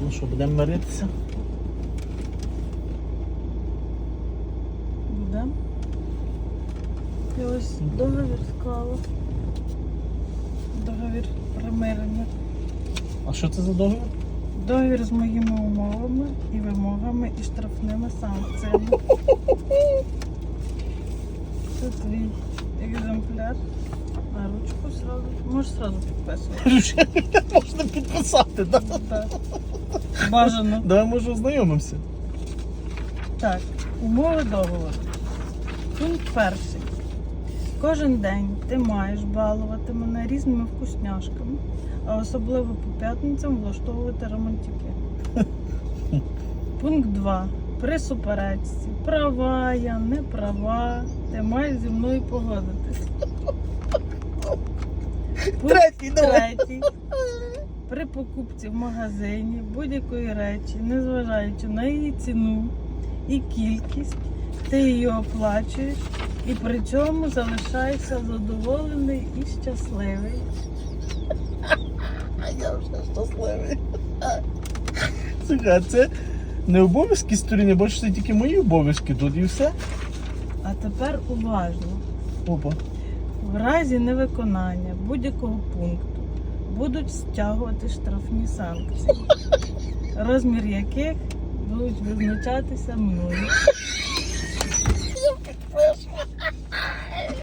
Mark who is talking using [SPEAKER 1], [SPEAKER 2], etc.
[SPEAKER 1] Ну що, будемо миритися?
[SPEAKER 2] Будемо. І ось договір склала. Договір примирення.
[SPEAKER 1] А що це за договір?
[SPEAKER 2] Договір з моїми умовами і вимогами і штрафними санкціями. Можеш сразу підписувати.
[SPEAKER 1] Можна підписати, так?
[SPEAKER 2] Так. Бажано.
[SPEAKER 1] Давай може ознайомимося.
[SPEAKER 2] Так, умови договору. Пункт перший. Кожен день ти маєш балувати мене різними вкусняшками, а особливо по п'ятницям влаштовувати романтики. Пункт 2. При суперечці. Права я, не права. Ти маєш зі мною погодитись.
[SPEAKER 1] Третій, давай.
[SPEAKER 2] Третій. При покупці в магазині будь-якої речі, незважаючи на її ціну і кількість, ти її оплачуєш і при цьому залишаєшся задоволений і щасливий.
[SPEAKER 1] А я вже щасливий. Слухай, а це не обов'язки сторін, бо це тільки мої обов'язки тут і все.
[SPEAKER 2] А тепер уважно.
[SPEAKER 1] Опа.
[SPEAKER 2] В разі невиконання будь-якого пункту будуть стягувати штрафні санкції, розмір яких будуть визначатися мною.